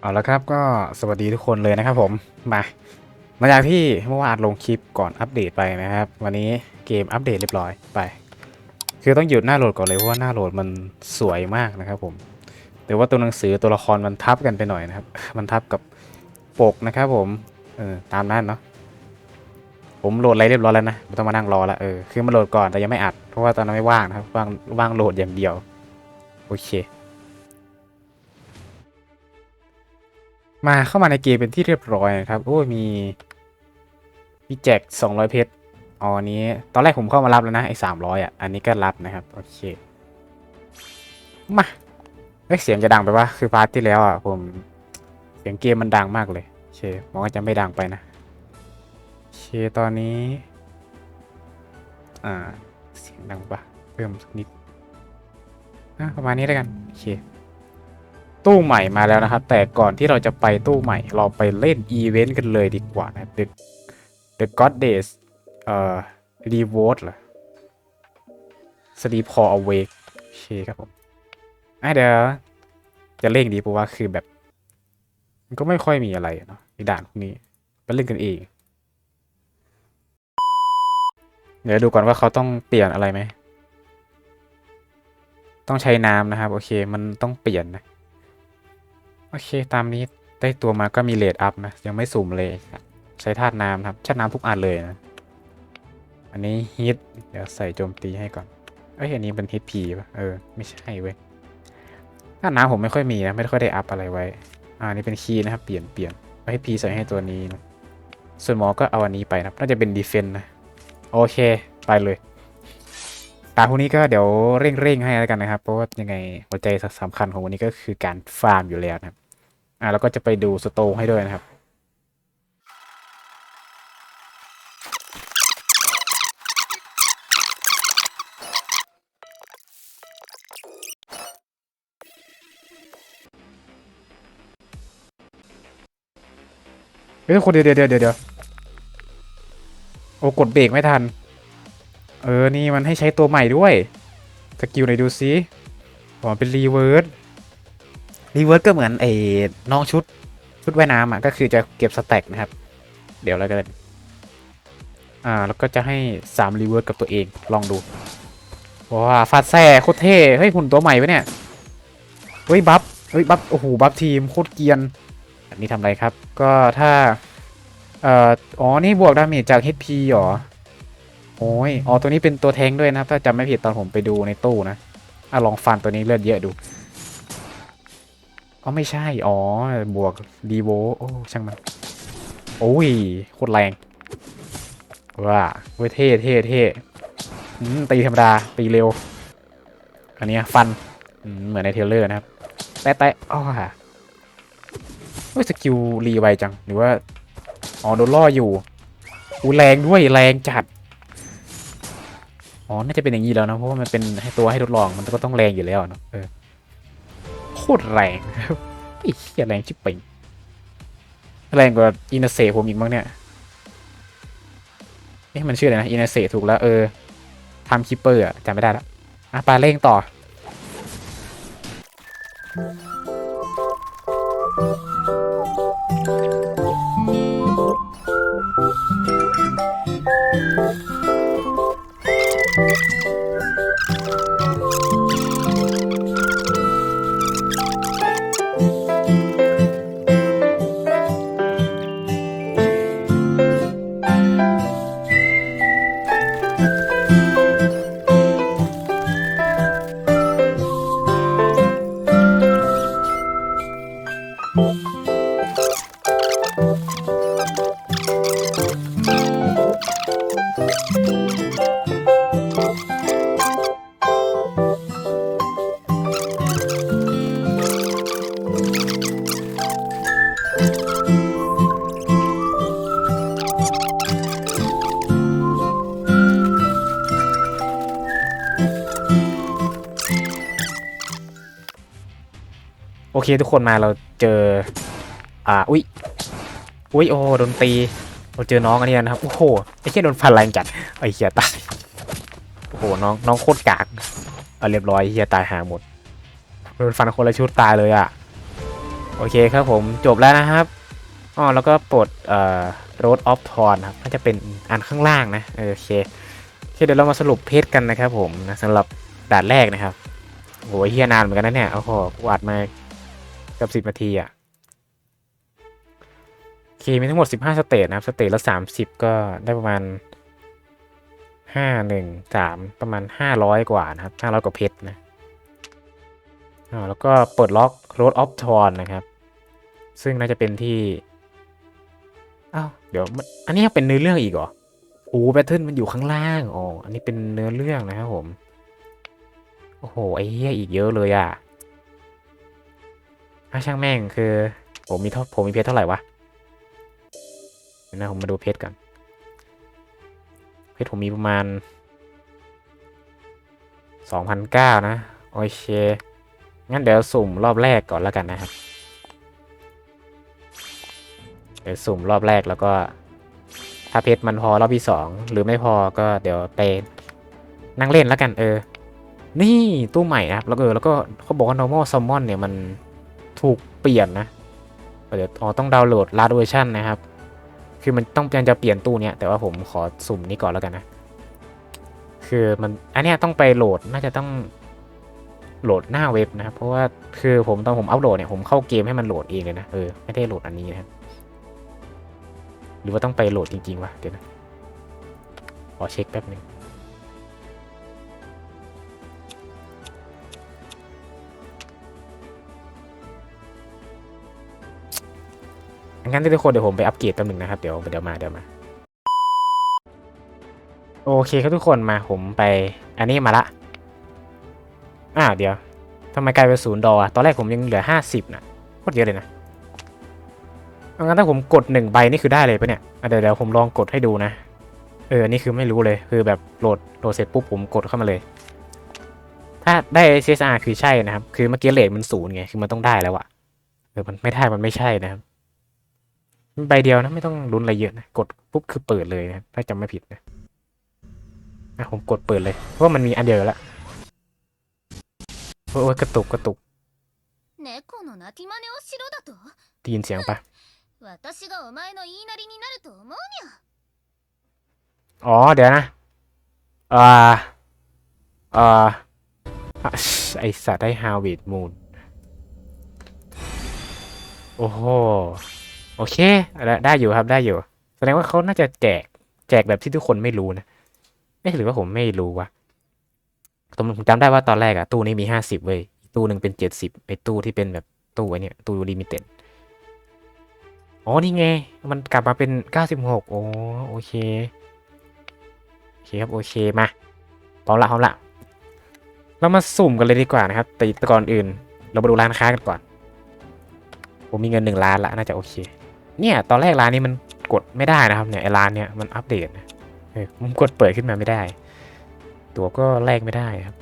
เอาละครับก็สวัสดีทุกคนเลยนะครับผมมาหลังจากที่เมื่อวานลงคลิปก่อนอัปเดตไปนะครับ วันนี้เกมอัปเดตเรียบร้อยไป คือต้องหยุดหน้าโหลดก่อนเลยเพราะว่าหน้าโหลดมันสวยมากนะครับผมแต่ว่าตัวหนังสือตัวละครมันทับกันไปหน่อยนะครับ มันทับกับปกนะครับผมเออตามนั้นเนาะผมโหลดอะไรเรียบร้อยแล้วนะไม่ต้องมานั่งรอละเออคือมันโหลดก่อนแต่ยังไม่อัดเพราะว่าตอนนั้นไม่ว่างนะครับว่างว่างโหลดอย่างเดียวโอเค มาเข้ามาในเกมเป็นที่เรียบร้อยนะครับ โอ้มีมีแจก200 เพชรอ๋อนี้ ตอนแรกผมเข้ามารับแล้วนะไอ้300อะ อันนี้ก็รับนะครับ โอเค มาเอ้ยเสียงจะดังไปปะคือพาร์ทที่แล้วอะผม เสียงเกมมันดังมากเลยโอเคมันก็จะไม่ดังไปนะโอเคตอนนี้ อ่า เสียงดังปะเพิ่มสักนิดอะประมาณนี้แล้วกันโอเค ตู้ใหม่มาแล้วนะครับ แต่ก่อนที่เราจะไปตู้ใหม่ เราไปเล่นอีเวนต์กันเลยดีกว่านะ The The Goddess เอ่อ Revolt เหรอ Sleep Call Awake โอเคครับผมอะเดี๋ยวจะเล่นดีเพราะว่าคือแบบ มันก็ไม่ค่อยมีอะไรเนาะในด่านพวกนี้ไปเล่นกันเอง เดี๋ยวดูก่อนว่าเขาต้องเปลี่ยนอะไรไหม ต้องใช้น้ำนะครับ โอเค มันต้องเปลี่ยนนะ โอเคตามนี้ได้ตัวมาก็มีเลดอัพนะ ยังไม่สุ่มเลย ใช้ธาตุน้ำครับธาตุน้ำทุกอันเลยนะ อันนี้ฮิตเดี๋ยวใส่โจมตีให้ก่อน เอ้ยอันนี้เป็นฮิตพีป่ะ เออ ไม่ใช่เว้ยธาตุน้ำผมไม่ค่อยมีนะ ไม่ค่อยได้อัพอะไรไว้ อ่านี่เป็นคีย์นะครับ เปลี่ยนเปลี่ยนเอาให้พีใส่ให้ตัวนี้นะส่วนหมอก็เอาอันนี้ไปนะน่าจะเป็นดีเฟนนะ โอเค ไปเลย ตาพวกนี้ก็เดี๋ยวเร่งๆให้แล้วกันนะครับ เพราะว่ายังไงหัวใจสำคัญของวันนี้ก็คือการฟาร์มอยู่แล้วนะครับ อ่าแล้วก็จะไปดูสโตงให้ด้วยนะครับเฮ้ยคนเดียวเดี๋ยวเดี๋ยวเดี๋ยวโอ้กดเบรกไม่ทัน เออ นี่มันให้ใช้ตัวใหม่ด้วย สกิลไหนดูซิอ๋อเป็นรีเวิร์ส รีเวิร์สก็เหมือนไอ้น้องชุด ชุดว่ายน้ำอะ ก็คือจะเก็บสแต็กนะครับ เดี๋ยวแล้วกัน อ่า แล้วก็จะให้3รีเวิร์สกับตัวเอง ลองดู ว้าฟาดแซ่โคตรเท่ เฮ้ยหุ่นตัวใหม่ปะเนี่ย เฮ้ยบัฟ เฮ้ยบัฟ โอ้โหบัฟทีมโคตรเกียน อันนี้ทำอะไรครับ ก็ถ้า เอ่อ อ๋อ นี่บวกดาเมจจาก HP เหรอ โอ้ยอ๋อตัวนี้เป็นตัวแทงด้วยนะครับ ถ้าจำไม่ผิดตอนผมไปดูในตู้นะอะลองฟันตัวนี้เลือดเยอะดูอ๋อไม่ใช่ อ๋อ บวกดีโวโอ้ช่างมัน โอ้ยโคตรแรง ว้าเว้ยเท่เท่เท่ตีธรรมดา ตีเร็ว อันนี้ฟัน เหมือนในเทลเลอร์นะครับ แตะแตะอ้อเฮ้ยสกิลรีไวจัง หรือว่า อ๋อ โดนล่ออยู่อูแรงด้วย แรงจัด อ๋อ น่าจะเป็นอย่างนี้แล้วนะ เพราะว่ามันเป็นให้ตัวให้ทดลอง มันก็ต้องแรงอยู่แล้วเนอะเออ โคตรแรงไอ้เหี้ยแรงชิบเป่งแรงกว่าอินาเซผมอีกมั้งเนี่ยเอ๊ะมันชื่ออะไรนะอินาเซถูกแล้ว เออทำคิปเปอร์อะจำไม่ได้แล้วอะไปเร่งต่อ โอเคทุกคนมาเราเจอ อ่า อุ้ย อุ้ย โอ้โดนตี เราเจอน้องอันนี้นะครับ โอ้โห ไอ้เหี้ยโดนฟันแรงจัด ไอ้เหี้ยตาย โอ้โห น้อง น้องโคตรกาก เอาเรียบร้อยเหี้ยตายหาหมด โดนฟันคนละชุดตายเลยอะ โอเคครับผม จบแล้วนะครับ อ๋อ แล้วก็ปลด เอ่อ road of thorn ครับน่าจะเป็นอันข้างล่างนะ โอเคโอเคเดี๋ยวเรามาสรุปเพจกันนะครับผมนะสำหรับด่านแรกนะครับโหเฮียนานเหมือนกันนะเนี่ย โอ้โหกวาดมา เกือบสิบนาทีอะโอเคมีทั้งหมด 15 สเตจนะครับ สเตจละ 30 ก็ได้ประมาณ 5 1 3 ประมาณ 500 กว่านะครับ 500 กว่าเพชรนะอ่าแล้วก็เปิดล็อก Road of Thorn นะครับ ซึ่งน่าจะเป็นที่อ้าวเดี๋ยวมันอันนี้ยังเป็นเนื้อเรื่องอีกเหรอโอ้แบทเทิลมันอยู่ข้างล่างอ๋ออันนี้เป็นเนื้อเรื่องนะครับผม โอ้โห ไอ้เหี้ยอีกเยอะเลยอะ อะช่างแม่งคือ ผมมีเท่าผมมีเพชรเท่าไหร่วะเดี๋ยวนะผมมาดูเพชรกันเพชรผมมีประมาณสองพันเก้านะ โอเค งั้นเดี๋ยวสุ่มรอบแรกก่อนแล้วกันนะครับ เดี๋ยวสุ่มรอบแรกแล้วก็ ถ้าเพชรมันพอรอบที่สองหรือไม่พอก็เดี๋ยวไปนั่งเล่นแล้วกันเออ นี่ตู้ใหม่นะครับ แล้วก็เออแล้วก็เขาบอกว่า normal summon เนี่ยมัน ถูกเปลี่ยนนะเดี๋ยวอ๋อต้องดาวน์โหลด last version นะครับ คือมันต้องยังจะเปลี่ยนตู้เนี้ยแต่ว่าผมขอสุ่มนี้ก่อนแล้วกันนะ คือมันอันเนี้ยต้องไปโหลดน่าจะต้องโหลดหน้าเว็บนะครับ เพราะว่าคือผมตอนผมอัปโหลดเนี่ยผมเข้าเกมให้มันโหลดเองเลยนะเออไม่ได้โหลดอันนี้นะครับหรือว่าต้องไปโหลดจริงๆวะเดี๋ยวนะขอเช็คแป๊บหนึง งั้นทุกคนเดี๋ยวผมไปอัปเกรดแป๊บนึงนะครับ เดี๋ยวเดี๋ยวมาเดี๋ยวมา โอเคครับทุกคนมาผมไป อันนี้มาละอ่าเดี๋ยวทำไมกลายเป็นศูนย์ดออะตอนแรกผมยังเหลือห้าสิบนะโคตรเยอะเลยนะเอางั้นถ้าผมกดหนึ่งใบนี่คือได้เลยปะเนี่ยเดี๋ยวเดี๋ยวผมลองกดให้ดูนะ เออนนี่คือไม่รู้เลย คือแบบโหลดโหลดเสร็จปุ๊บผมกดเข้ามาเลย ถ้าได้ CSR คือใช่นะครับ คือเมื่อกี้เลทมันศูนย์ไง คือมันต้องได้แล้วอะเออ มันไม่ได้ มันไม่ใช่นะครับ ใบเดียวนะไม่ต้องลุ้นอะไรเยอะนะกดปุ๊บคือเปิดเลยนะถ้าจำไม่ผิดนะนะผมกดเปิดเลยเพราะมันมีอันเดียวละโอ้ยกระตุกกระตุกได้ยินเสียงปะอ๋อเดี๋ยวนะอ่าอ่าไอสัตว์ได้ฮาวิดมูนโอ้โห โอเคได้ได้อยู่ครับได้อยู่ แสดงว่าเขาน่าจะแจกแจกแบบที่ทุกคนไม่รู้นะเอ๊ะหรือว่าผมไม่รู้วะผมผมจำได้ว่าตอนแรกอะตู้นี้มีห้าสิบเว้ยตู้หนึ่งเป็นเจ็ดสิบไอตู้ที่เป็นแบบตู้ไอเนี่ยตู้ลิมิเต็ดอ๋อนี่ไง มันกลับมาเป็นเก้าสิบหกโอ้โอเคโอเคครับโอเคมาพร้อมละพร้อมละเรามาสุ่มกันเลยดีกว่านะครับแต่ก่อนอื่น เรามาดูร้านค้ากันก่อน ผมมีเงินหนึ่งล้านละน่าจะโอเค เนี่ยตอนแรกร้านนี้มันกดไม่ได้นะครับเนี่ยไอ้ร้านเนี่ยมันอัปเดตนะเออผมกดเปิดขึ้นมาไม่ได้ ตัวก็แลกไม่ได้ครับ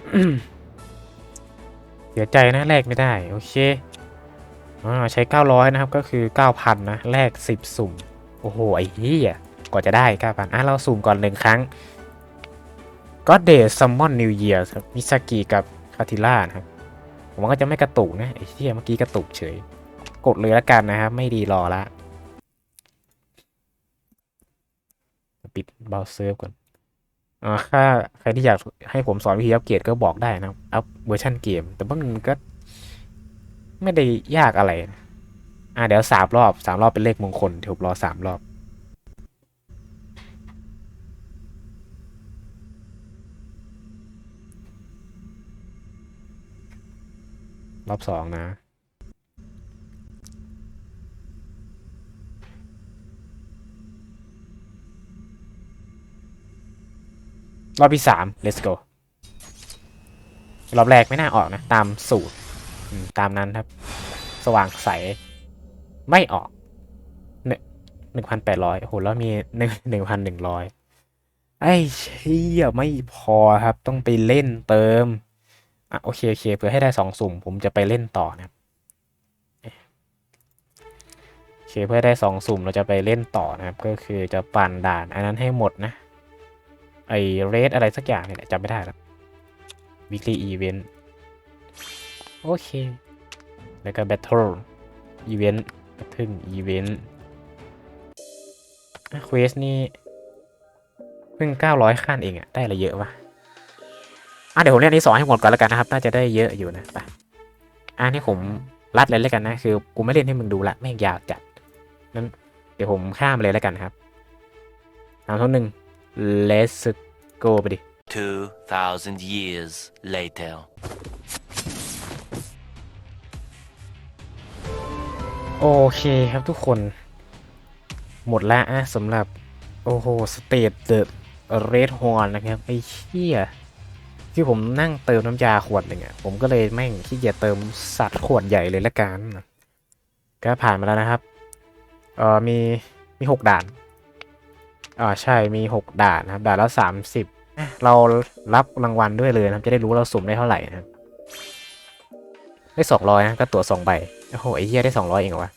เสียใจนะแลกไม่ได้ โอเคอใช้ 900 นะครับ ก็คือ 9,000 นะ แลก 10 สุ่ม โอ้โห ไอ้เหี้ยกว่าจะได้ 9,000 อะ เราสุ่มก่อนหนึ่งครั้ง God Day Summon New Year ครับมิซากิกับคาติล่านะครับ ผมว่าก็จะไม่กระตุกนะ ไอ้เหี้ยเมื่อกี้กระตุกเฉย กดเลยแล้วกันนะครับ ไม่ดีรอละ ปิดเบราว์เซิร์ก่อนอ่าถ้าใครที่อยากให้ผมสอนวิธีอัปเกรดก็บอกได้นะอัพเวอร์ชันเกม แต่ว่ามันก็ ไม่ได้ยากอะไรนะอ่าเดี๋ยวสามรอบสามรอบเป็นเลขมงคลเดี๋ยวรอสามรอบรอบสองนะ รอบที่สาม let's go รอบแรกไม่น่าออกนะ ตามสูตรตามนั้นครับ สว่างใส ไม่ออกหนึ่งหนึ่งพันแปดร้อยโอ้โห แล้วมีหนึ่งหนึ่งพันหนึ่งร้อยไอ้เชี่ยไม่พอครับ ต้องไปเล่นเติม อะ โอเค โอเค เพื่อให้ได้สองสุ่ม ผมจะไปเล่นต่อนะครับโอเค เพื่อได้สองสุ่มเราจะไปเล่นต่อนะครับ ก็คือจะปั่นด่าน อันนั้นให้หมดนะ ไอเรดอะไรสักอย่างเนี่ยจำไม่ได้แล้ว weekly event โอเค แล้วก็ battle อีเวนต์ทึ่งอีเวนต์เควสนี่เพิ่ง 900 ขั้นเองอะได้อะไรเยอะวะอะเดี๋ยวผมเล่นนนี้สองให้หมดก่อนแล้วกันนะครับน่าจะได้เยอะอยู่นะไปอะนี่ผมรัดเลยแล้วกันนะ คือกูไม่เล่นให้มึงดูละแม่งยาวจัดนั้นเดี๋ยวผมข้ามเลยแล้วกันครับสามทุกหนึ่ง let's go ไปดิ 2,000 years later. โอเคครับทุกคน หมดละอะสำหรับ โอ้โหสเตทเดอะเรดฮอร์นะครับ ไอ้เชี่ยที่ผมนั่งเติมน้ำยาขวดหนึ่งอะผมก็เลยแม่งขี้เกียจเติมสัตว์ขวดใหญ่เลยละกัน ก็ผ่านมาแล้วนะครับ เออมีมีหกด่าน อ่าใช่มีหกด่านนะครับด่านละสามสิบเรารับรางวัลด้วยเลยนะครับจะได้รู้ว่าเราสุ่มได้เท่าไหร่นะครับได้สองร้อยนะก็ตั๋วสองใบโอ้โหไอ้เหี้ยได้สองร้อยเองเหรอวะ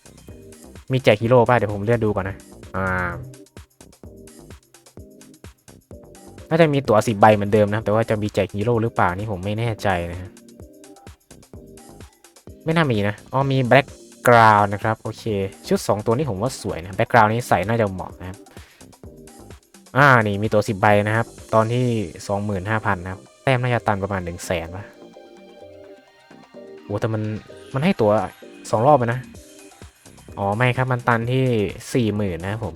มีแจกฮีโร่ป่ะเดี๋ยวผมเลื่อนดูก่อนนะอ่าน่าจะมีตั๋วสิบใบเหมือนเดิมนะแต่ว่าจะมีแจกฮีโร่หรือเปล่านี่ผมไม่แน่ใจนะฮะไม่น่ามีนะอ๋อมีแบ็กกราวน์นะครับ โอเค ชุด 2 ตัวนี้ผมว่าสวยนะแบ็กกราวน์นี้ใส่น่าจะเหมาะนะครับ อ่านี่มีตัว10ใบนะครับ ตอนที่25,000นะครับแต้มน่าจะตันประมาณ1 0 0 0 0แสนวะโอ้แต่มันมันให้ตัวสองรอบเลยนะ อ๋อไม่ครับมันตันที่สี่หมื่นนะครับผม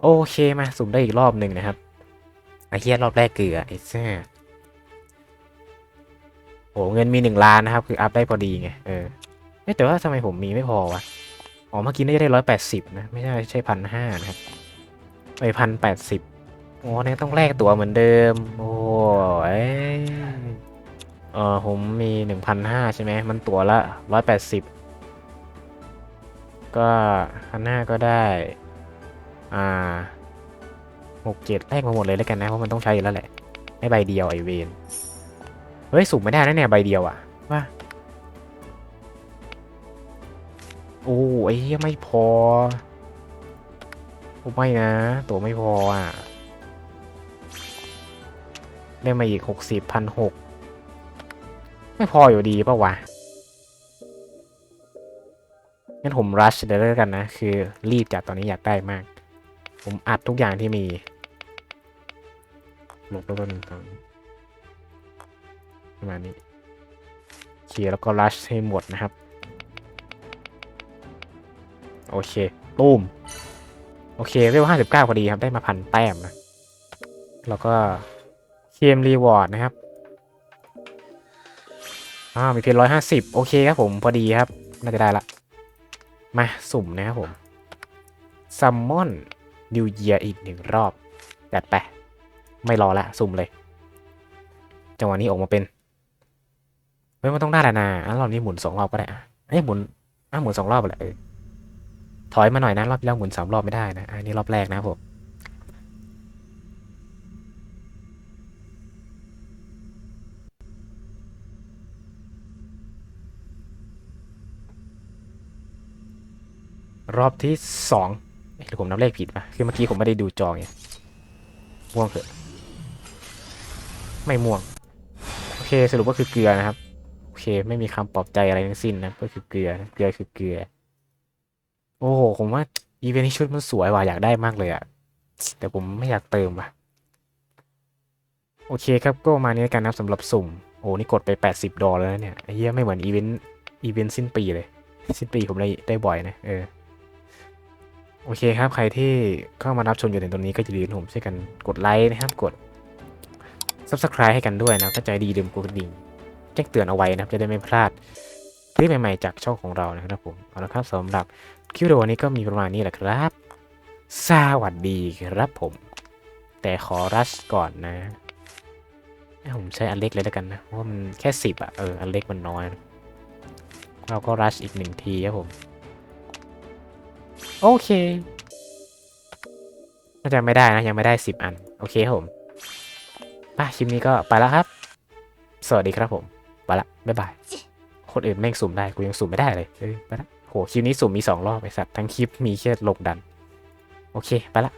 โอเคมาสุ่มได้อีกรอบหนึ่งนะครับไอ้เฮียรอบแรกเกลือไอ้แซ่โอ้เงินมีหนึ่งล้านนะครับ คืออัพได้พอดีไงเออแต่ว่าทำไมผมมีไม่พอวะอ๋อเมื่อกี้น่าจะได้ร้อยแปดสิบนะ ไม่ใช่ใช่พันห้านะครับ ไปพันแปดสิบโอ้เนี่ยต้องแลกตั๋วเหมือนเดิม โอ้ยเออผมมีหนึ่งพันห้าใช่ไหม มันตั๋วละร้อยแปดสิบก็พันห้าก็ได้ อ่าหกเจ็ดแลกมาหมดเลยแล้วกันนะ เพราะมันต้องใช้อยู่แล้วแหละให้ใบเดียวไอเวนเฮ้ยสุ่มไม่ได้นะเนี่ยใบเดียวอะว่าโอ้ยไม่พอ โอ้ไม่นะ ตัวไม่พออะ ได้มาอีกหกสิบพันหกไม่พออยู่ดีป่าวะงั้นผมรัชเดี๋ยวกันนะ คือรีบจัดตอนนี้อยากได้มาก ผมอัดทุกอย่างที่มีลบแล้วก็หนึ่งครั้งประมาณนี้เคลียร์แล้วก็รัชให้หมดนะครับ โอเค ตูม โอเคเรียกว่าห้าสิบเก้าพอดีครับ ได้มาพันแต้มนะ แล้วก็เคมรีวอร์ดนะครับอ่ามีเพียงร้อยห้าสิบโอเคครับผมพอดีครับ น่าจะได้ละ มาสุ่มนะครับผมซัมมอนนิวเยียอีกหนึ่งรอบจัดไป ไม่รอละ สุ่มเลย จังหวะนี้ออกมาเป็นเฮ้ยมันต้องได้แล้วนะอันรอบนี้หมุนสองรอบก็ได้อะเอ้ยหมุนอะหมุนสองรอบแหละเออ ถอยมาหน่อยนะ รอบที่แล้วหมุนสามรอบไม่ได้นะ อันนี้รอบแรกนะผม รอบที่สองเอ๊ะหรือผมนับเลขผิดปะคือเมื่อกี้ผมไม่ได้ดูจอไงม่วงเถอะ ไม่ม่วง โอเคสรุปก็คือเกลือนะครับ โอเค ไม่มีคำปลอบใจอะไรทั้งสิ้นนะ ก็คือเกลือ เกลือคือเกลือ โอ้โห ผมว่าอีเวนต์นี้ชุดมันสวยว่ะอยากได้มากเลยอะแต่ผมไม่อยากเติมว่ะ โอเคครับก็มาณนี้แล้วกันนะครับสำหรับสุ่ม โอ้นี่กดไป 80 ดอลแล้วเนี่ยไอ้เหี้ยไม่เหมือนอีเวนต์อีเวนต์สิ้นปีเลย สิ้นปีผมได้ได้บ่อยนะเออโอเคครับ ใครที่เข้ามารับชมอยู่ในตรงนี้ก็จะดีนะผมช่วยกันกดไลค์นะครับกด Subscribe ให้กันด้วยนะถ้าใจดีดื่มกดกระดิ่งแจ้งเตือนเอาไว้นะครับจะได้ไม่พลาดคลิปใหม่ๆจากช่องของเรานะครับผมเอาละครับสำหรับ คลิปวิดีโอนี้ก็มีประมาณนี้แหละครับ สวัสดีครับผม แต่ขอรัชก่อนนะให้ผมใช้อันเล็กเลยแล้วกันนะ เพราะมันแค่สิบอะเออ อันเล็กมันน้อย เราก็รัชอีกหนึ่งทีครับผม โอเคน่าจะไม่ได้นะ ยังไม่ได้สิบอัน โอเคครับผมป่ะคลิปนี้ก็ไปแล้วครับ สวัสดีครับผม ไปละ บ๊ายบาย คนอื่นแม่งสุ่มได้ กูยังสุ่มไม่ได้เลยเฮ้ยไปละ โหคลิปนี้สุ่มมีสองรอบไอสัตว์ทั้งคลิปมีแค่ลงดัน โอเค ไปละ